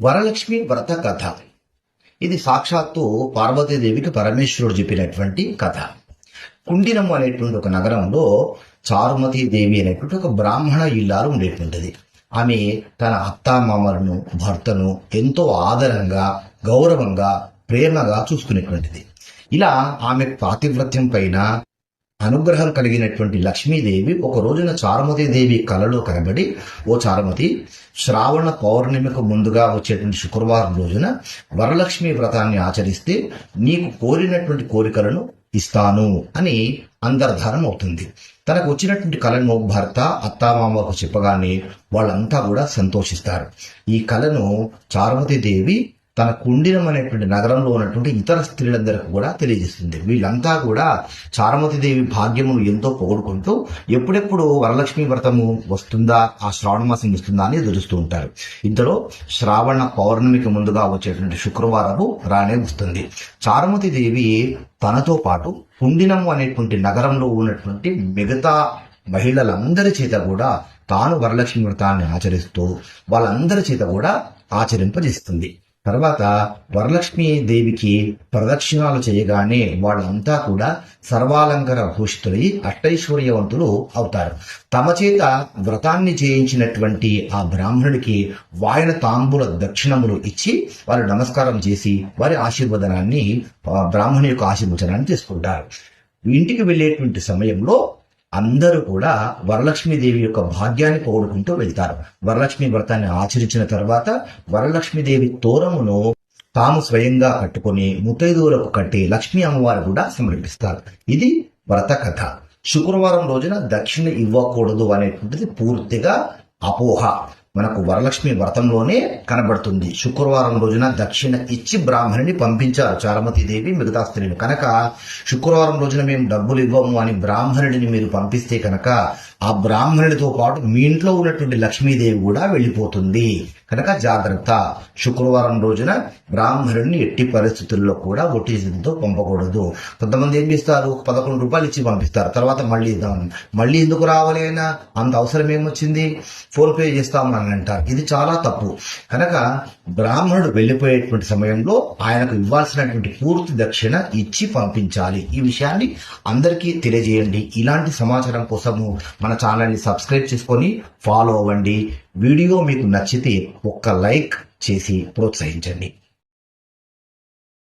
వరలక్ష్మి వ్రత కథ. ఇది సాక్షాత్తు పార్వతీదేవికి పరమేశ్వరుడు చెప్పినటువంటి కథ. కుండినం అనేటువంటి ఒక నగరంలో చారుమతి దేవి అనేటువంటి ఒక బ్రాహ్మణ ఇల్లాలు ఉండేటువంటిది. ఆమె తన అత్తామామలను భర్తను ఎంతో ఆదరంగా గౌరవంగా ప్రేమగా చూసుకునేటువంటిది. ఇలా ఆమె పాతివ్రత్యం పైన అనుగ్రహం కలిగినటువంటి లక్ష్మీదేవి ఒక రోజున చారుమతి దేవి కలలో కనబడి ఓ చారుమతి శ్రావణ పౌర్ణమికి ముందుగా వచ్చేటువంటి శుక్రవారం రోజున వరలక్ష్మి వ్రతాన్ని ఆచరిస్తే నీకు కోరినటువంటి కోరికలను ఇస్తాను అని అంతర్ధానం అవుతుంది. తనకు వచ్చినటువంటి కళను భర్త అత్తామామకు చెప్పగానే వాళ్ళంతా కూడా సంతోషిస్తారు. ఈ కళను చారుమతి దేవి తన కుండినం అనేటువంటి నగరంలో ఉన్నటువంటి ఇతర స్త్రీలందరికీ కూడా తెలియజేస్తుంది. వీళ్ళంతా కూడా చారుమతి దేవి భాగ్యమును ఎంతో పొగుడుకుంటూ ఎప్పుడెప్పుడు వరలక్ష్మి వ్రతము వస్తుందా ఆ శ్రావణ మాసం ఇస్తుందా అని ఎదురుస్తూ ఉంటారు. ఇంతలో శ్రావణ పౌర్ణమికి ముందుగా వచ్చేటువంటి శుక్రవారము రానే వస్తుంది. చారుమతి దేవి తనతో పాటు కుండినము అనేటువంటి నగరంలో ఉన్నటువంటి మిగతా మహిళలందరి చేత కూడా తాను వరలక్ష్మి వ్రతాన్ని ఆచరిస్తూ వాళ్ళందరి చేత కూడా ఆచరింపజేస్తుంది. తర్వాత వరలక్ష్మి దేవికి ప్రదక్షిణాలు చేయగానే వాళ్ళంతా కూడా సర్వాలంకర భూషితులై అష్టైశ్వర్యవంతులు అవుతారు. తమ చేత వ్రతాన్ని చేయించినటువంటి ఆ బ్రాహ్మణుడికి వాయన తాంబూల దక్షిణములు ఇచ్చి వారు నమస్కారం చేసి వారి ఆశీర్వదనాన్ని బ్రాహ్మణు బ్రాహ్మణి యొక్క ఆశీర్వచనాన్ని తీసుకుంటారు. ఇంటికి వెళ్ళేటువంటి సమయంలో అందరూ కూడా వరలక్ష్మీదేవి యొక్క భాగ్యాన్ని పోగొడుకుంటూ వెళ్తారు. వరలక్ష్మి వ్రతాన్ని ఆచరించిన తర్వాత వరలక్ష్మీదేవి తోరమును తాము స్వయంగా కట్టుకుని ముత్తైదువులకు కట్టి లక్ష్మీ అమ్మవారు కూడా సమర్పిస్తారు. ఇది వ్రత కథ. శుక్రవారం రోజున దక్షిణ ఇవ్వకూడదు అనేటువంటిది పూర్తిగా అపోహ. మనకు వరలక్ష్మి వ్రతంలోనే కనబడుతుంది. శుక్రవారం రోజున దక్షిణ ఇచ్చి బ్రాహ్మణిని పంపించారు చారమతి దేవి మిగతా స్త్రీలు. కనుక శుక్రవారం రోజున మేము డబ్బులు ఇవ్వము అని బ్రాహ్మణుడిని మీరు పంపిస్తే కనుక ఆ బ్రాహ్మణుడితో పాటు మీ ఇంట్లో ఉన్నటువంటి లక్ష్మీదేవి కూడా వెళ్ళిపోతుంది. కనుక జాగ్రత్త. శుక్రవారం రోజున బ్రాహ్మణుడిని ఎట్టి పరిస్థితుల్లో కూడా ఒట్టి పంపకూడదు. కొంతమంది ఏం చేస్తారు? పదకొండు రూపాయలు ఇచ్చి పంపిస్తారు. తర్వాత మళ్ళీ ఇద్దాం. మళ్ళీ ఎందుకు రావాలి అంత అవసరం ఏమొచ్చింది? ఫోన్ పే చేస్తాము అని అంటారు ఇది చాలా తప్పు. కనుక బ్రాహ్మణుడు వెళ్ళిపోయేటువంటి సమయంలో ఆయనకు ఇవ్వాల్సినటువంటి పూర్తి దక్షిణ ఇచ్చి పంపించాలి. ఈ విషయాన్ని అందరికీ తెలియజేయండి. ఇలాంటి సమాచారం కోసము మన ఛానల్ని సబ్స్క్రైబ్ చేసుకొని ఫాలో అవ్వండి. వీడియో మీకు నచ్చితే ఒక్క లైక్ చేసి ప్రోత్సహించండి.